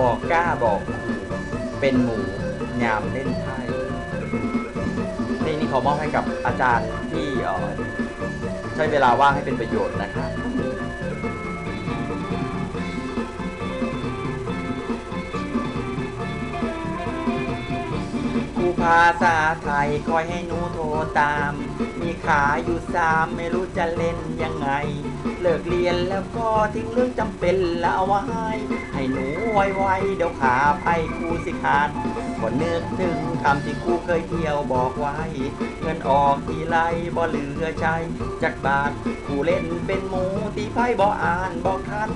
บอกกล้าบอกเป็นหมูยามเล่นไพ่นี่นี้ขอมอบให้กับอาจารย์ที่ใช้เวลาว่างให้เป็นประโยชน์นะครับาษาไทยคอยให้หนูโทรตาม มีขาอยู่สามไม่รู้จะเล่นยังไง เลิกเรียนแล้วก็ทิ้งเรื่องจำเป็นแล้วเอาไว้ ให้หนูไวๆเดี๋ยวขาไปครูสิขาดก็นึกถึงคำที่ครูเคยเที่ยวบอกไว้ เงินออกทีไรบ่เหลือใช้จักบาทครูเล่นเป็นหมูตีไพ่บ่อ่านบ่คัน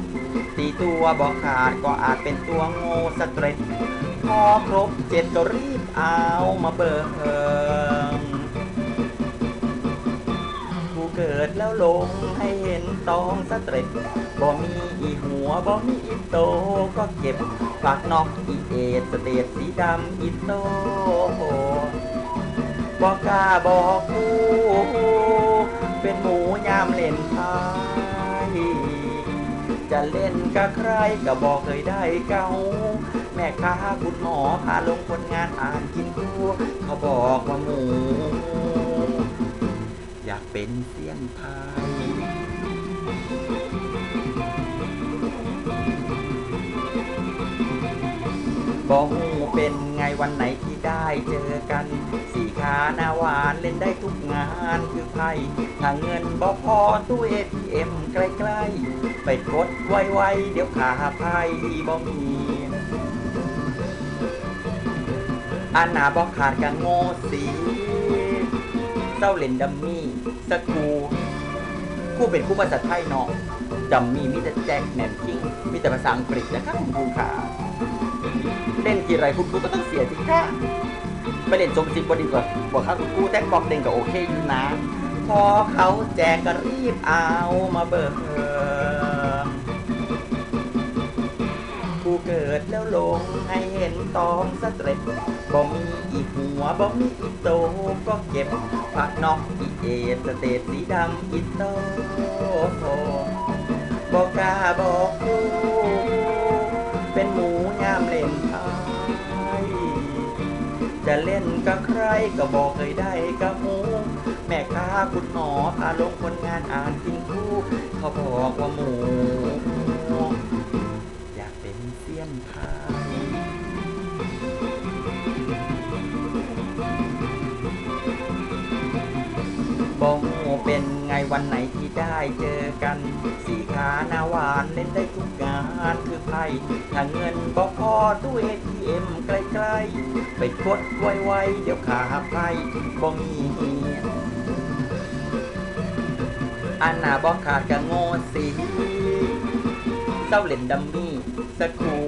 ตีตัวบ่ขาดก็อาจเป็นตัวโง่สเตรทพอครบเจ็ดก็รีบเอามาเบิงผู้เกิดแล้วลงให้เห็นตองสเตรทบ่มีอีหัวบ่มีอีโตก็เก็บฝากนอกอีเอดสเตทสีดำอีโตบอกกล้าบอกกูเป็นหมูยามเล่นไพ่จะเล่นกับใครก็บอกเคยได้เก่า แม่ค้าคุณหมอพาลงคนงานอ่านกินกูเขาบอกว่าหมู อยากเป็นเสี้ยนพายบอกหูเป็นไงวันไหนที่ได้เจอกัน สี่ขาหน้าหวานเล่นได้ทุกงานคือไพ่ถ้าเงินบ่พอตู้เอทีเอ็มใกล้ๆ ไปกดไวๆเดี๋ยวขาไพ่บ่มี อันหนาบอกขาดกันโง่สีเศร้าเล่นดัมมี่สกูคู่เป็นคู่ภาษาไทยเนาะดัมมี่มีแต่แจ็คแนนคิงมีแต่ภาษาอังกฤษนะครับคุณขาเล่นกี่ไรคุณครูก็ต้องเสียสิค่ะไปเล่นสมศิบดีกว่าบอกครับคุณครูแต่บอกเด่นก็โอเคอยู่นะ พอเขาแจกก็รีบเอามาเบิกผู้เกิดแล้วลงให้เห็นตอมสเตรท บ่มีอีโตก็เก็บผักนอกอีเอสเตทสีดำอีโตบอกกาบอกกูเป็นหมูยามเล่นไพ่จะเล่นกับใครก็บอกเคยได้กับหมู แม่ค้าคุณหมอพาลงคนงานอ่านกินคู่ เขาบอกว่าหมู เป็นไงวันไหนที่ได้เจอกัน สีขาหน้าหวานเล่นได้ทุกงานคือไพ่ถ้าเงินบอกพอตู้เอทีเอ็มใกล้ๆ ไปกดไวๆเดี๋ยวขาไพ่บ่มีอันหนาบอกขาดกะโง่สีเศร้าเล่นดัมมี่สกู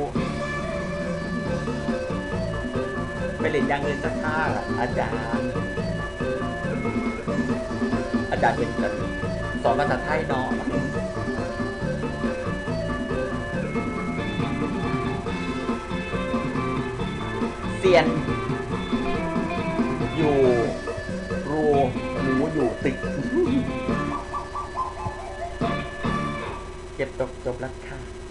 ไปเล่นอย่างอื่นสักท่าอาจารย์ อาจารย์เป็นแบบสอนภาษาไทยเนาะเซียน อยู่รูหมูอยู่ติดเก็บจบจบแล้วค่ะ